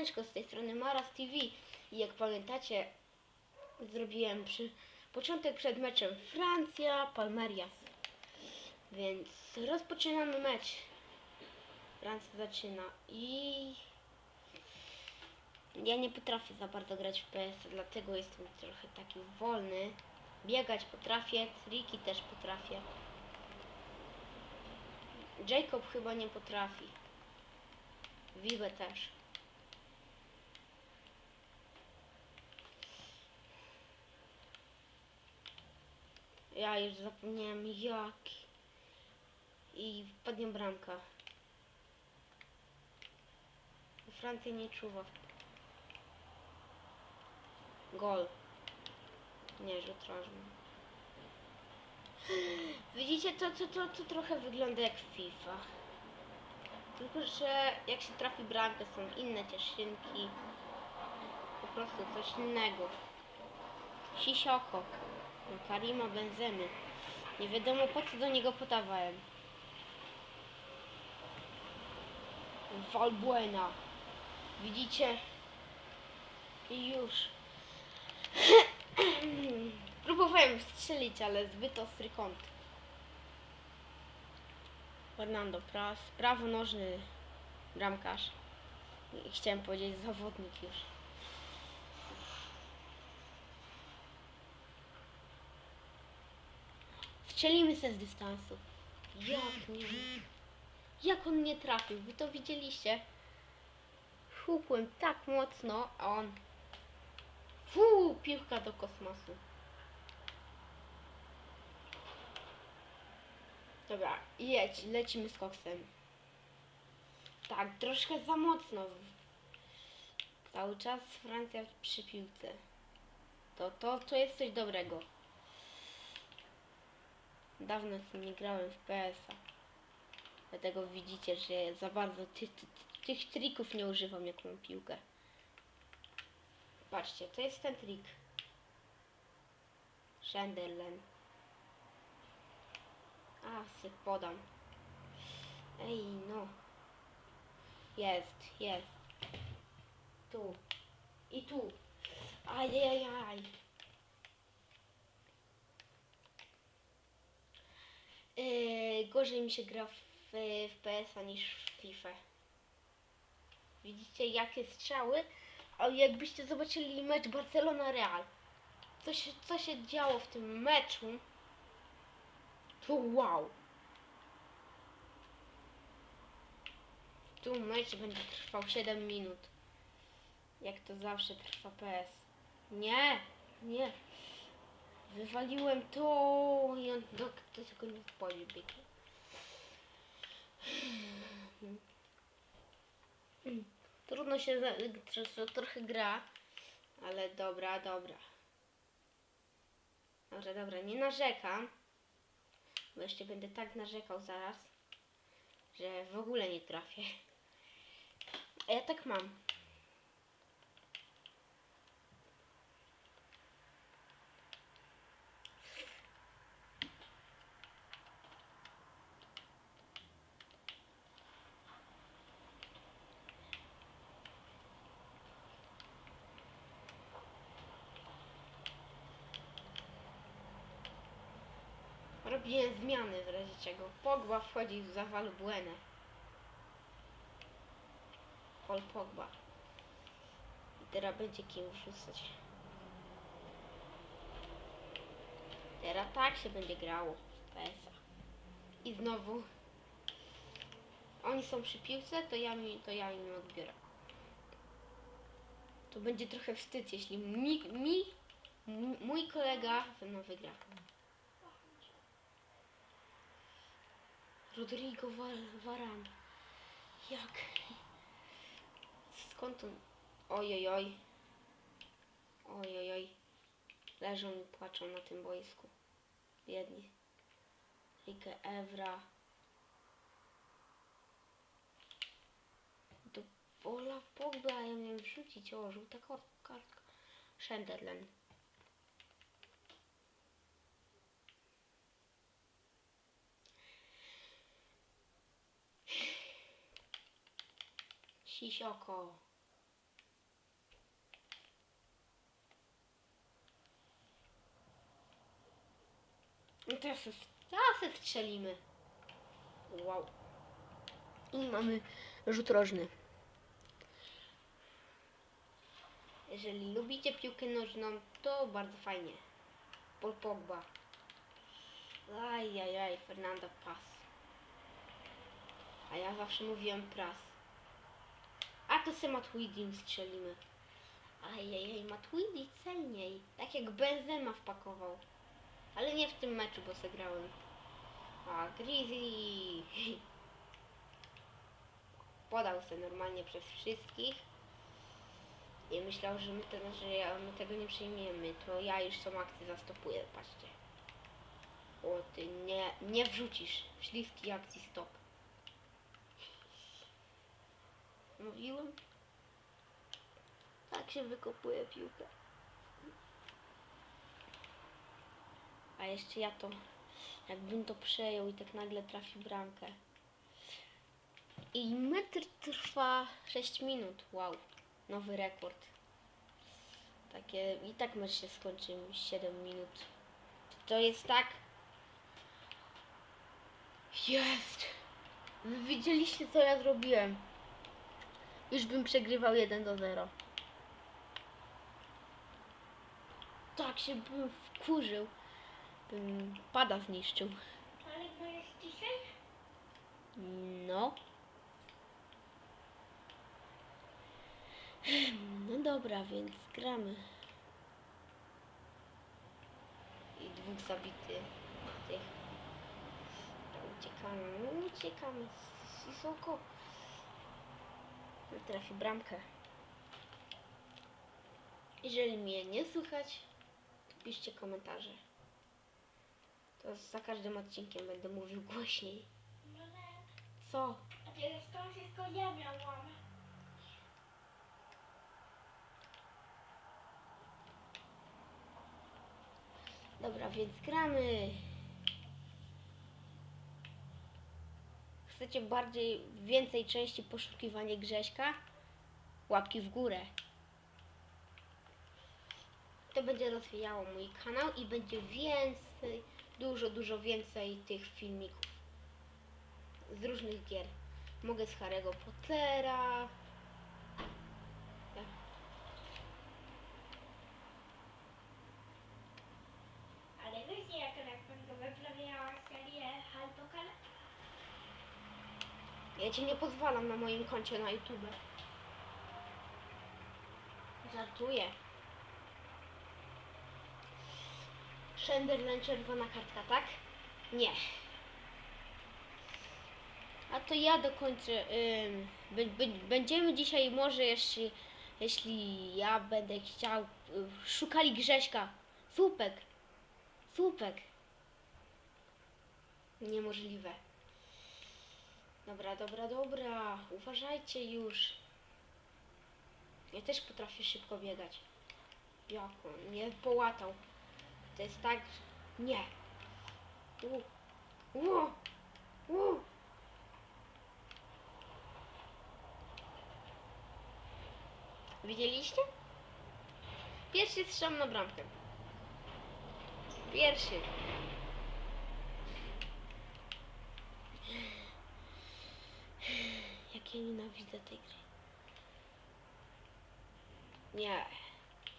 Siemaneczko, z tej strony Maras TV i jak pamiętacie zrobiłem przy początek przed meczem Francja, Palmerias. Więc rozpoczynamy mecz. Francja zaczyna i ja nie potrafię za bardzo grać w PS, dlatego jestem trochę taki wolny. Biegać potrafię, triki też potrafię. Jacob chyba nie potrafi. Vive też. Ja już zapomniałem jaki. I wpadnie bramka. Francja nie czuwa. Gol. Nie, rzut rożny. Widzicie, to, to, to, to trochę wygląda jak FIFA. Tylko, że jak się trafi bramkę, są inne cieszynki. Po prostu coś innego. Sisioko. Karima Benzemy. Nie wiadomo po co do niego podawałem. Valbuena. Widzicie? Już. Próbowałem strzelić, ale zbyt ostry kąt. Fernando Pras, prawonożny bramkarz. Chciałem powiedzieć zawodnik już. Strzelimy se z dystansu. Jak nie? Jak on nie trafił? Wy to widzieliście? Hukłem tak mocno, a on... Fuu, piłka do kosmosu. Dobra, jedź, lecimy z koksem. Tak, troszkę za mocno. Cały czas Francja przy piłce. To, to, to jest coś dobrego. Dawno nie grałem w PS-a. Dlatego widzicie, że za bardzo ty, ty, ty, tych trików nie używam jak mam piłkę. Patrzcie, to jest ten trik. Shenderland. A, se podam. Ej, no. Jest, jest. Tu. I tu. Ajajaj. Yy, gorzej mi się gra w, w PS-a niż w FIFA. Widzicie jakie strzały? Ale jakbyście zobaczyli mecz Barcelona-Real. Co się, co się działo w tym meczu? To wow. Tu mecz będzie trwał 7 minut. Jak to zawsze trwa PS. Nie, nie. Wywaliłem to i on do, do tego nie biegnie. Trudno się za, tro- trochę gra, ale dobra, dobra. Dobra, dobra, nie narzekam. Bo jeszcze będę tak narzekał zaraz, że w ogóle nie trafię. A ja tak mam. Robię zmiany w razie czego. Pogba wchodzi w zawal Buenę. Paul Pogba. I teraz będzie kim wrzucać. Teraz tak się będzie grało. I znowu oni są przy piłce, to ja, mi, to ja im odbiorę. To będzie trochę wstyd, jeśli mi, mi mój kolega ze mną wygra. Rodrigo Var- Varan. Jak? Skąd on? Ojojoj. Ojojoj. Leżą i płaczą na tym boisku. Biedni. Rike Evra. Do Pola Pogba ja miałem wrzucić. O, żółta kartka. Shenderland. Sisioko. No teraz, teraz strzelimy. Wow. I mamy rzut rożny. Jeżeli lubicie piłkę nożną, to bardzo fajnie. Paul Pogba. Ajajaj, Fernando Pas. A ja zawsze mówiłem pras. To se Matuidi strzelimy. Ajajaj, Matuidi celniej. Tak jak Benzema wpakował. Ale nie w tym meczu, bo zagrałem. A Grizzly. Podał se normalnie przez wszystkich. I myślał, że my, że my tego nie przyjmiemy. To ja już tą akcję zastopuję, patrzcie. O ty nie, nie wrzucisz. Śliskiej akcji stop. Mówiłem? Tak się wykopuje piłkę. A jeszcze ja to, jakbym to przejął i tak nagle trafi bramkę. I metr trwa 6 minut. Wow, nowy rekord. Takie, i tak mecz się skończy 7 minut. To jest tak. Jest! Widzieliście co ja zrobiłem. Już bym przegrywał 1 do 0. Tak się bym wkurzył. Bym pada zniszczył. Ale grałeś dzisiaj? No. No dobra, więc gramy. I dwóch zabity tych. Uciekamy, no uciekamy. Wysoko. Trafi bramkę. Jeżeli mnie nie słychać, to piszcie komentarze. To za każdym odcinkiem będę mówił głośniej. Nie. Co? A teraz to wszystko ja miałam. Dobra, więc gramy. Chcecie bardziej, więcej części poszukiwanie Grześka? Łapki w górę. To będzie rozwijało mój kanał i będzie więcej, dużo, dużo więcej tych filmików. Z różnych gier. Mogę z Harry'ego Pottera. Ja ci nie pozwalam na moim koncie na YouTube. Żartuję. Shenderland czerwona kartka, tak? Nie. A to ja dokończę. B- b- będziemy dzisiaj może jeśli, jeśli ja będę chciał. szukali Grześka. Słupek. Słupek. Niemożliwe. Dobra, dobra, dobra. Uważajcie już. Ja też potrafię szybko biegać. Jak on mnie połatał. To jest tak. że- Nie. U. U. U. Widzieliście? Pierwszy strzał na bramkę. Pierwszy. Ja nienawidzę tej gry. Nie.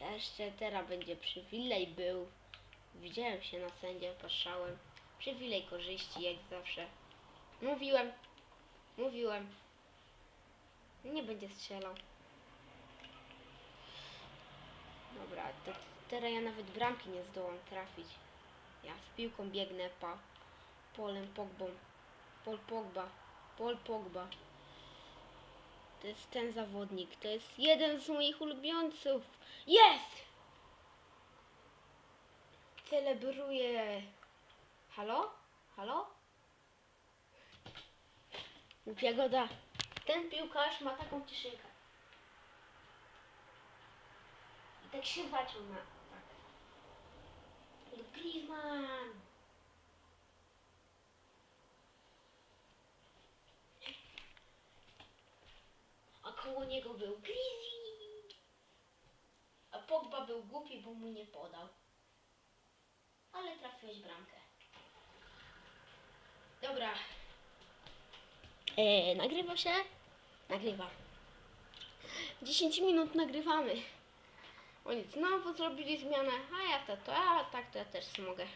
Jeszcze teraz będzie przywilej był. Widziałem się na sędzie, patrzałem. Przywilej korzyści, jak zawsze. Mówiłem. Mówiłem. Nie będzie strzelał. Dobra, to teraz ja nawet bramki nie zdołam trafić. Ja z piłką biegnę pa. Polem Pogbą. Pol Pogba. Pol Pogba. To jest ten zawodnik. To jest jeden z moich ulubieńców. Jest! Celebruję. Halo? Halo? Jagoda. Ten piłkarz ma taką cieszynkę. I tak się wacił na... Tak. Griezmann! A koło niego był Grizzly. A Pogba był głupi, bo mu nie podał. Ale trafiłeś bramkę. Dobra. E, nagrywa się? Nagrywa. 10 minut nagrywamy. Oni znowu zrobili zmianę, a ja to, to, a tak to ja też mogę.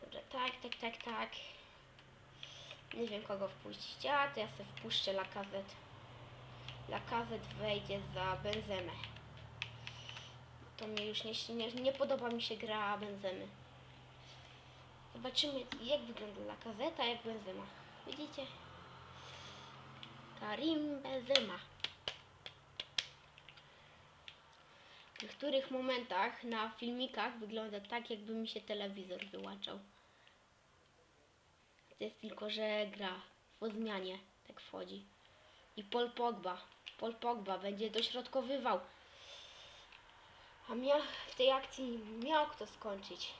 Dobrze, tak, tak, tak, tak. Nie wiem kogo wpuścić, a to ja sobie wpuszczę Lakazet. Lakazet wejdzie za Benzemę. To mnie już nie, nie, nie podoba mi się gra Benzemy. Zobaczymy jak wygląda Lakazeta, jak Benzema. Widzicie? Karim Benzema. W niektórych momentach na filmikach wygląda tak, jakby mi się telewizor wyłączał. To jest tylko, że gra po zmianie tak wchodzi. I Paul Pogba. Paul Pogba będzie dośrodkowywał. A mia w tej akcji miał kto skończyć.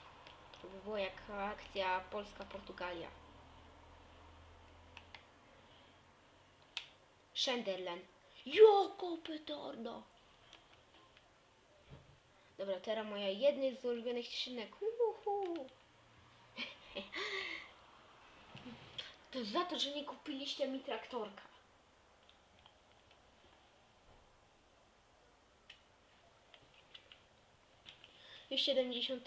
To by było jak akcja Polska-Portugalia. Schenderlen. Joko petarda! Dobra, teraz moja jedna z ulubionych cieszynek. Uhu. To za to, że nie kupiliście mi traktorka. Już 70